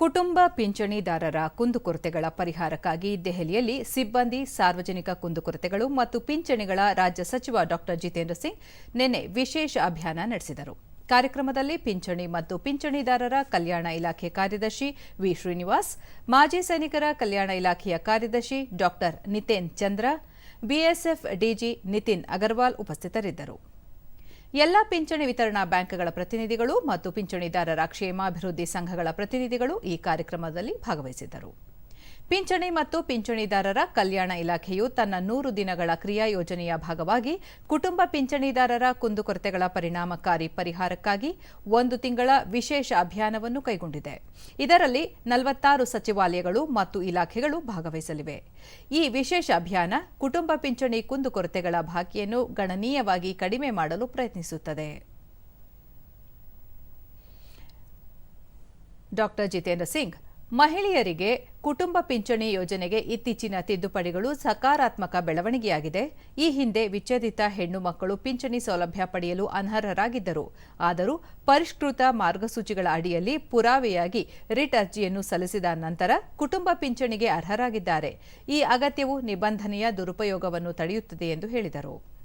ಕುಟುಂಬ ಪಿಂಚಣಿದಾರರ ಕುಂದುಕೊರತೆಗಳ ಪರಿಹಾರಕ್ಕಾಗಿ ದೆಹಲಿಯಲ್ಲಿ ಸಿಬ್ಬಂದಿ, ಸಾರ್ವಜನಿಕ ಕುಂದುಕೊರತೆಗಳು ಮತ್ತು ಪಿಂಚಣಿಗಳ ರಾಜ್ಯ ಸಚಿವ ಡಾ. ಜಿತೇಂದ್ರ ಸಿಂಗ್ ನಿನ್ನೆ ವಿಶೇಷ ಅಭಿಯಾನ ನಡೆಸಿದರು. ಕಾರ್ಯಕ್ರಮದಲ್ಲಿ ಪಿಂಚಣಿ ಮತ್ತು ಪಿಂಚಣಿದಾರರ ಕಲ್ಯಾಣ ಇಲಾಖೆ ಕಾರ್ಯದರ್ಶಿ ವಿ. ಶ್ರೀನಿವಾಸ್, ಮಾಜಿ ಸೈನಿಕರ ಕಲ್ಯಾಣ ಇಲಾಖೆಯ ಕಾರ್ಯದರ್ಶಿ ಡಾ. ನಿತೇನ್ ಚಂದ್ರ ಬಿಎಸ್ಎಫ್ ಡಿಜಿ ನಿತಿನ್ ಅಗರ್ವಾಲ್ ಉಪಸ್ಥಿತರಿದ್ದರು. ಎಲ್ಲ ಪಿಂಚಣಿ ವಿತರಣಾ ಬ್ಯಾಂಕ್ಗಳ ಪ್ರತಿನಿಧಿಗಳು ಮತ್ತು ಪಿಂಚಣಿದಾರರ ಕ್ಷೇಮಾಭಿವೃದ್ಧಿ ಸಂಘಗಳ ಪ್ರತಿನಿಧಿಗಳು ಈ ಕಾರ್ಯಕ್ರಮದಲ್ಲಿ ಭಾಗವಹಿಸಿದ್ದರು. ಪಿಂಚಣಿ ಮತ್ತು ಪಿಂಚಣಿದಾರರ ಕಲ್ಯಾಣ ಇಲಾಖೆಯು ತನ್ನ ನೂರು ದಿನಗಳ ಕ್ರಿಯಾ ಯೋಜನೆಯ ಭಾಗವಾಗಿ ಕುಟುಂಬ ಪಿಂಚಣಿದಾರರ ಕುಂದುಕೊರತೆಗಳ ಪರಿಣಾಮಕಾರಿ ಪರಿಹಾರಕ್ಕಾಗಿ ಒಂದು ತಿಂಗಳ ವಿಶೇಷ ಅಭಿಯಾನವನ್ನು ಕೈಗೊಂಡಿದೆ. ಇದರಲ್ಲಿ ನಲವತ್ತಾರು ಸಚಿವಾಲಯಗಳು ಮತ್ತು ಇಲಾಖೆಗಳು ಭಾಗವಹಿಸಲಿವೆ. ಈ ವಿಶೇಷ ಅಭಿಯಾನ ಕುಟುಂಬ ಪಿಂಚಣಿ ಕುಂದುಕೊರತೆಗಳ ಬಾಕಿಯನ್ನು ಗಣನೀಯವಾಗಿ ಕಡಿಮೆ ಮಾಡಲು ಪ್ರಯತ್ನಿಸುತ್ತದೆ. ಡಾಕ್ಟರ್ ಜಿತೇಂದ್ರ ಸಿಂಗ್ ಮಹಿಳೆಯರಿಗೆ ಕುಟುಂಬ ಪಿಂಚಣಿ ಯೋಜನೆಗೆ ಇತ್ತೀಚಿನ ತಿದ್ದುಪಡಿಗಳು ಸಕಾರಾತ್ಮಕ ಬೆಳವಣಿಗೆಯಾಗಿದೆ. ಈ ಹಿಂದೆ ವಿಚ್ಛೇದಿತ ಹೆಣ್ಣು ಮಕ್ಕಳು ಪಿಂಚಣಿ ಸೌಲಭ್ಯ ಪಡೆಯಲು ಅನರ್ಹರಾಗಿದ್ದರು. ಆದರೂ ಪರಿಷ್ಕೃತ ಮಾರ್ಗಸೂಚಿಗಳ ಅಡಿಯಲ್ಲಿ ಪುರಾವೆಯಾಗಿ ರಿಟ್ ಅರ್ಜಿಯನ್ನು ಸಲ್ಲಿಸಿದ ನಂತರ ಕುಟುಂಬ ಪಿಂಚಣಿಗೆ ಅರ್ಹರಾಗಿದ್ದಾರೆ. ಈ ಅಗತ್ಯವು ನಿಬಂಧನೆಯ ದುರುಪಯೋಗವನ್ನು ತಡೆಯುತ್ತದೆ ಎಂದು ಹೇಳಿದರು.